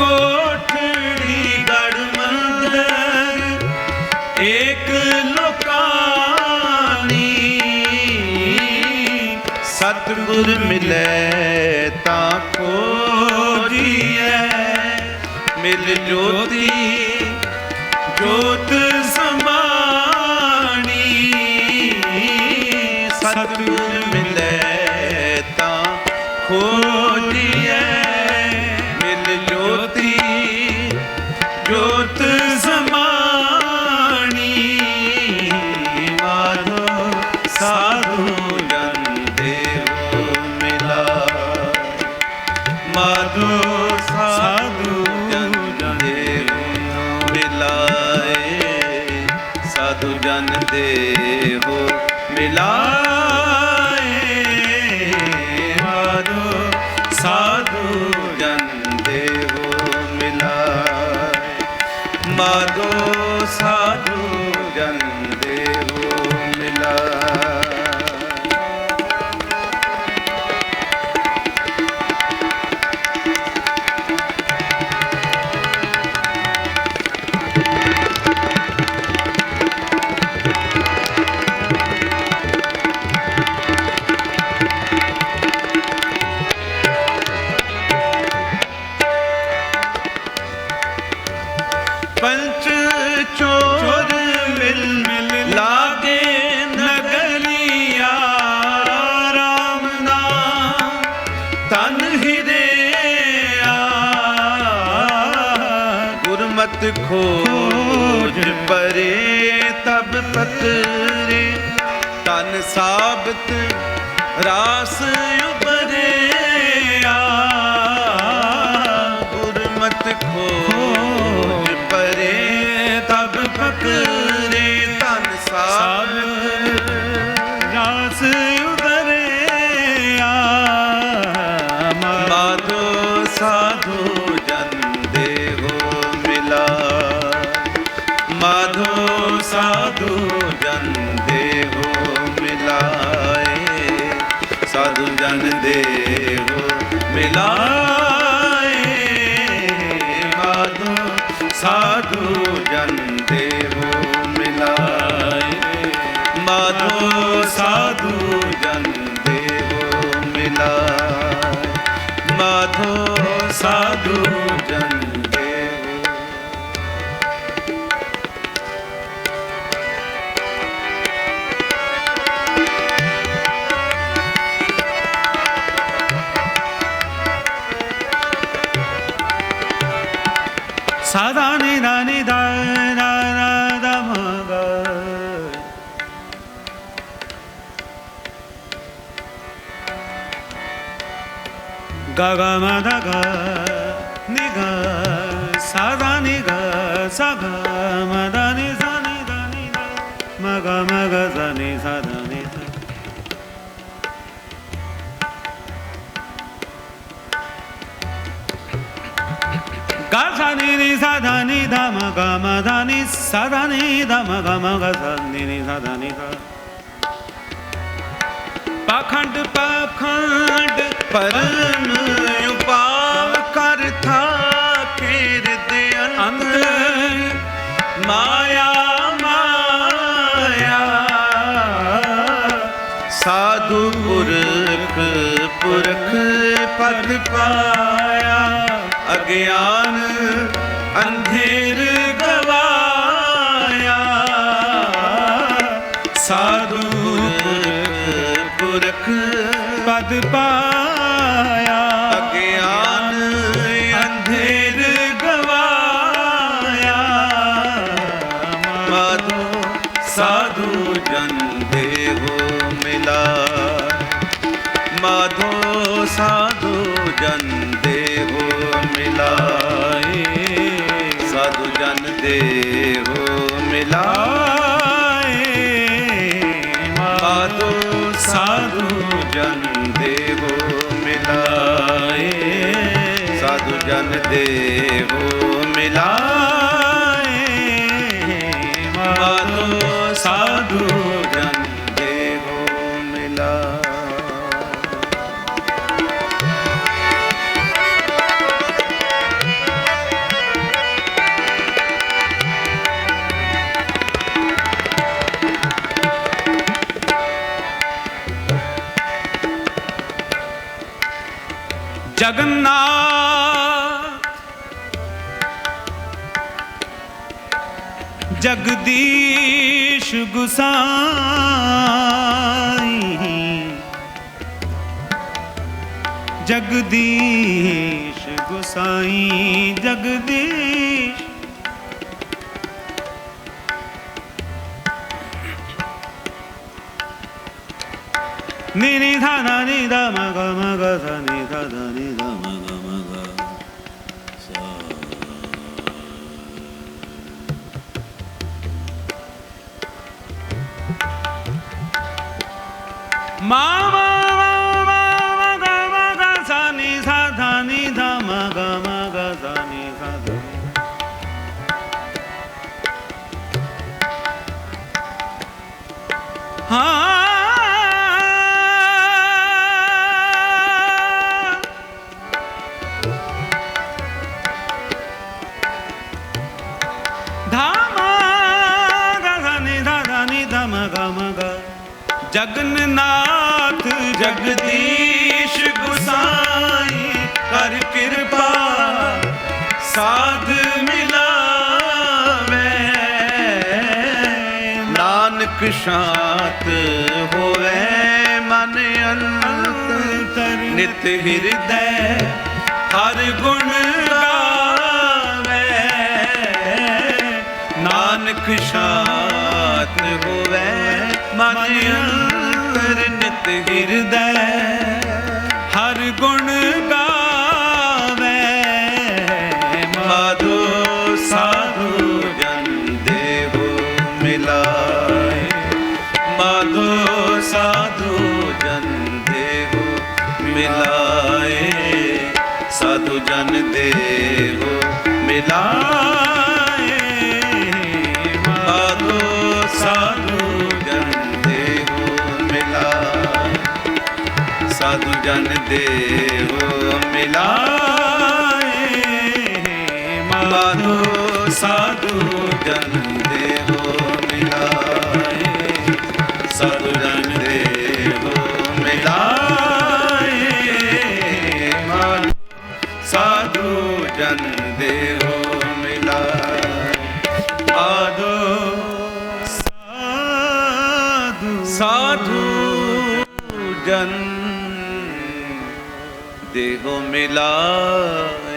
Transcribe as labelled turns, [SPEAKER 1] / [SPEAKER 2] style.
[SPEAKER 1] ਕੋਠੜੀ ਗੜ ਮੰਦਰ, ਏਕ ਲੋਕਾਨੀ। ਸਤਿਗੁਰ ਮਿਲੇ ਤਾਂ ਖੋਜੀਐ, ਮਿਲ ਜੋਤੀ, ਜੋਤ ਸਮਾਣੀ ਸਤਿਗੁਰ ਮਿਲੇ ਤਾਂ ਖੋ ਸਾਧੂ ਜਨ ਦੇਵ ਮਿਲਾਏ ਮਾਧੋ ਸਾਧੂ ਜਨ ਦੇਵ ਮਿਲਾਏ। ਮਾਧੋ ਸਾਧੂ ਪੰਚ ਚੋਰ ਮਿਲ ਮਿਲ ਲਾਗੇ ਨਗਲੀਆ ਰਾਮ ਨਾਮ ਤਨ ਹਿਰਿਆ ਗੁਰਮਤ ਖੋਜ ਪਰੇ ਤਬ ਪਤਰੇ ਤਨ ਸਾਬਤ ਰਾਸ ਉਬਰਿਆ ਜਨ ਦੇਵੋ ਮਿਲਾਏ ਮਾਧੋ ਸਾਧੂ ਜਨ ਦੇਵੋ ਮਿਲਾਏ। ਮਾਧੋ ਸਾਧੂ ਜਨ ਦੇਵੋ ਮਿਲਾਏ। ਮਾਧੋ ਸਾਧੂ ਜਨ
[SPEAKER 2] ਸਾਦਾ ਨੀ ਦਾ ਨੀ ਦਾ ਰਾ ਰਾ ਦਾ ਮਗਾ గని ని సదని ధమ గమ ధని సదని ధమ గమ గని ని సదని ਪਖੰਡ ਪਖੰਡ
[SPEAKER 1] ਪਰਮ ਉਪਾਵ ਕਰ ਥਾਕੇ ਦੇ ਮਾਇਆ ਮਾਇਆ ਸਾਧੂ ਪੁਰਖ ਪੁਰਖ ਅਗਿਆਨ ਅੰਧੇਰ ਗਵਾਇਆ। ਸਾਧੂ ਪੁਰਖ
[SPEAKER 2] ਪਦ
[SPEAKER 1] ਪਾ ਜਨ ਦੇਵੋ ਮਿਲਾਏ ਮਾਧੋ ਸਾਧੂ ਜਨ ਦੇਵੋ ਮਿਲਾਏ ਸਾਧੂ ਜਨ ਦੇਵੋ ਮਿਲਾਏ।
[SPEAKER 2] ਜਗਨਨਾਥ ਜਗਦੀਸ਼ ਗੁਸਾਈ ਜਗਦੀਸ਼ ਗੁਸਾਈ ਜਗਦੀਸ਼ ਨੀ ਨੀ ਧਾ ਨਾ ਨੀ ਦਾ ਮ ਗ ਮ ਗ ਧਾ ਨੀ ਧਾ ਧਾ ਨੀ ਦਾ ਮ ਗ ਮ ਗ ਸਾ ਮਾ ਮਾ ਮਾ ਮਾ ਗ ਮ ਜਗਨਨਾਥ ਜਗਦੀਸ਼ ਗੁਸਾਈ ਕਰ ਕਿਰਪਾ, ਸਾਧ ਮਿਲਾਵੇ।
[SPEAKER 1] ਨਾਨਕ ਸ਼ਾਂਤ ਹੋਵੇ ਮਨ ਅੰਤਰ ਨਿਤ ਹਿਰਦੈ
[SPEAKER 2] ਹਰ ਗੁਣ ਗਾਵੇ।
[SPEAKER 1] ਨਾਨਕ ਸ਼ਾਂਤ ਹੋਵੇ ਮਨ ਅੰਤਰ ਨਿਤ ਹਿਰਦੈ
[SPEAKER 2] ਹਰ ਗੁਣ ਗਾਵੇ
[SPEAKER 1] ਮਾਧੋ ਸਾਧੂ ਜਨ ਦੇਵੋ ਮਿਲਾਏ ਮਾਧੋ ਸਾਧੂ ਜਨ ਦੇਵੋ ਮਿਲਾਏ, ਸਾਧੂ ਜਨ ਦੇਵੋ, ਮਿਲਾਏ। ਸਾਧੂ ਜਨ ਦੇਵੋ ਮਿਲਾਏ। ਮਾਧੋ ਸਾਧੂ ਜਨ ਦੇਵੋ ਮਿਲਾਏ। ਸਾਧੂ ਜਨ ਦੇਵੋ ਮਿਲਾਏ। ਮਾਧੋ ਸਾਧੂ ਜਨ ਦੇਵੋ ਜਨ ਦੇਹੋ